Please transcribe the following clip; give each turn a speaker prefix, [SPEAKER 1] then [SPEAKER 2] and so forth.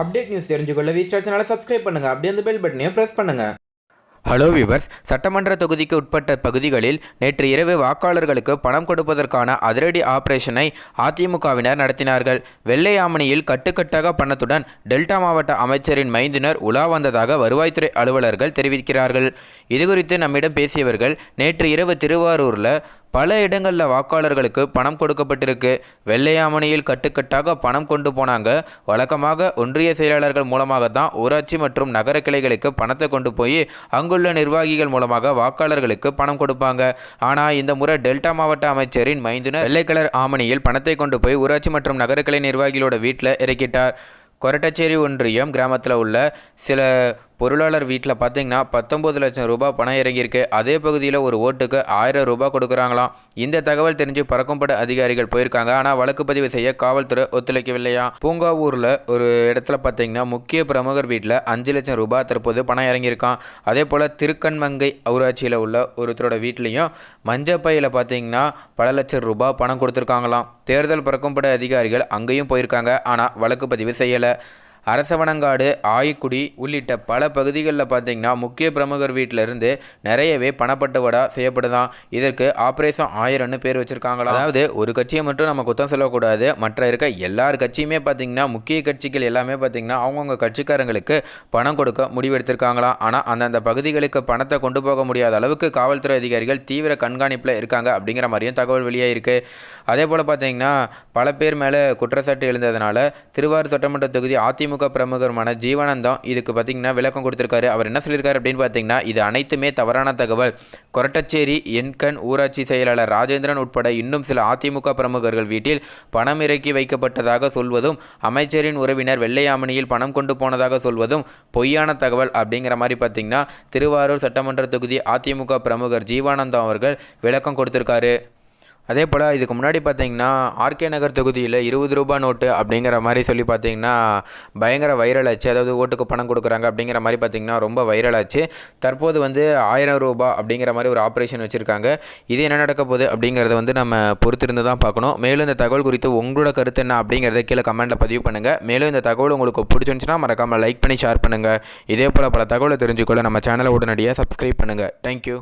[SPEAKER 1] Update news தெரிஞ்சுக்கொள்ள V star சேனலை subscribe பண்ணுங்கள் அப்படியே அந்த பெல் பட்டனையும் ப்ரெஸ் பண்ணுங்கள்
[SPEAKER 2] ஹலோ விவர்ஸ் சட்டமன்ற தொகுதிக்கு உட்பட்ட பகுதிகளில் நேற்று இரவு வாக்காளர்களுக்கு பணம் கொடுப்பதற்கான அதிரடி ஆபரேஷனை அதிமுகவினர் நடத்தினார்கள். வெள்ளை ஆமணியில் கட்டுக்கட்டாக பணத்துடன் டெல்டா மாவட்ட அமைச்சரின் மைந்தினர் உலா வந்ததாக வருவாய்த்துறை அலுவலர்கள் தெரிவிக்கிறார்கள். இதுகுறித்து நம்மிடம் பேசியவர்கள் நேற்று இரவு திருவாரூரில் பல இடங்களில் வாக்காளர்களுக்கு பணம் கொடுக்கப்பட்டிருக்கு. வெள்ளையாமணியில் கட்டுக்கட்டாக பணம் கொண்டு போனாங்க. வழக்கமாக ஒன்றிய செயலாளர்கள் மூலமாக தான் ஊராட்சி மற்றும் நகர கிளைகளுக்கு பணத்தை கொண்டு போய் அங்குள்ள நிர்வாகிகள் மூலமாக வாக்காளர்களுக்கு பணம் கொடுப்பாங்க. ஆனால் இந்த முறை டெல்டா மாவட்ட அமைச்சரின் மைந்துனர் வெள்ளை கலர் ஆமணியில் பணத்தை கொண்டு போய் ஊராட்சி மற்றும் நகர கிளை நிர்வாகிகளோட வீட்டில் இறக்கிட்டார். கொரட்டச்சேரி ஒன்றியம் கிராமத்தில் உள்ள சில பொருளாளர் வீட்டில் பார்த்தீங்கன்னா பத்தொம்பது லட்சம் ரூபாய் பணம் இறங்கியிருக்கு. அதே பகுதியில் ஒரு ஓட்டுக்கு ஆயிரம் ரூபாய் கொடுக்குறாங்களாம். இந்த தகவல் தெரிஞ்சு பறக்கும்பட அதிகாரிகள் போயிருக்காங்க. ஆனால் வழக்கு பதிவு செய்ய காவல்துறை ஒத்துழைக்கவில்லையா? பூங்காவூரில் ஒரு இடத்துல பார்த்தீங்கன்னா முக்கிய பிரமுகர் வீட்டில் அஞ்சு லட்சம் ரூபாய் தற்போது பணம் இறங்கியிருக்கான். அதே போல் திருக்கண்மங்கை ஊராட்சியில் உள்ள ஒருத்தரோட வீட்லேயும் மஞ்சப்பையில் பார்த்தீங்கன்னா பல லட்சம் ரூபாய் பணம் கொடுத்துருக்காங்களாம். தேர்தல் பறக்கும்பட அதிகாரிகள் அங்கேயும் போயிருக்காங்க. ஆனால் வழக்கு பதிவு செய்யலை. அரசவனங்காடு ஆய்க்குடி உள்ளிட்ட பல பகுதிகளில் பார்த்தீங்கன்னா முக்கிய பிரமுகர் வீட்டிலிருந்து நிறையவே பணப்பட்டுவடா செய்யப்படுதான் இதற்கு ஆப்ரேஷன் ஆயிரம்னு பேர் வச்சுருக்காங்களா? அதாவது ஒரு கட்சியை மட்டும் நம்ம குத்தம் சொல்லக்கூடாது. மற்ற இருக்க எல்லார் கட்சியுமே பார்த்தீங்கன்னா முக்கிய கட்சிகள் எல்லாமே பார்த்தீங்கன்னா அவங்கவுங்க கட்சிக்காரங்களுக்கு பணம் கொடுக்க முடிவெடுத்திருக்காங்களாம் ஆனால் அந்தந்த பகுதிகளுக்கு பணத்தை கொண்டு போக முடியாத அளவுக்கு காவல்துறை அதிகாரிகள் தீவிர கண்காணிப்பில் இருக்காங்க அப்படிங்கிற மாதிரியும் தகவல் வெளியாயிருக்கு. அதே போல் பார்த்தீங்கன்னா பல பேர் மேலே குற்றச்சாட்டு எழுந்ததுனால திருவாரூர் சட்டமன்ற தொகுதி அதிமுக பிரமுகருமான ஜீவானந்தம் இதுக்கு பார்த்தீங்கன்னா விளக்கம் கொடுத்துருக்காரு. அவர் என்ன சொல்லியிருக்காரு அப்படின்னு பார்த்தீங்கன்னா இது அனைத்துமே தவறான தகவல். கொரட்டச்சேரி எண்கண் ஊராட்சி செயலாளர் ராஜேந்திரன் உட்பட இன்னும் சில அதிமுக பிரமுகர்கள் வீட்டில் பணம் இறக்கி வைக்கப்பட்டதாக சொல்வதும் அமைச்சரின் உறவினர் வெள்ளையாமணியில் பணம் கொண்டு போனதாக சொல்வதும் பொய்யான தகவல் அப்படிங்கிற மாதிரி பார்த்தீங்கன்னா திருவாரூர் சட்டமன்ற தொகுதி அதிமுக பிரமுகர் ஜீவானந்தம் அவர்கள் விளக்கம் கொடுத்துருக்காரு. அதே போல் இதுக்கு முன்னாடி பார்த்தீங்கன்னா ஆர்கே நகர் தொகுதியில் இருபது ரூபா நோட்டு அப்படிங்கிற மாதிரி சொல்லி பார்த்தீங்கன்னா பயங்கர வைரல் ஆச்சு. அதாவது ஓட்டுக்கு பணம் கொடுக்குறாங்க அப்படிங்கிற மாதிரி பார்த்தீங்கன்னா ரொம்ப வைரல் ஆச்சு. தற்போது வந்து ஆயிரம் ரூபாய் அப்படிங்கிற மாதிரி ஒரு ஆப்ரேஷன் வச்சுருக்காங்க. இது என்ன நடக்க போகுது அப்படிங்கிறத வந்து நம்ம பொறுத்திருந்து தான் பார்க்கணும். மேலும் இந்த தகவல் குறித்து உங்களோட கருத்து என்ன அப்படிங்கிறத கீழே கமெண்ட்டில் பதிவு பண்ணுங்கள் மேலும் இந்த தகவல் உங்களுக்கு பிடிச்சிருந்துச்சுன்னா மறக்காமல் லைக் பண்ணி ஷேர் பண்ணுங்கள் இதே போல் பல தகவலை தெரிஞ்சுக்கொள்ள நம்ம சேனலை உடனடியாக சப்ஸ்கிரைப் பண்ணுங்கள் தேங்க்யூ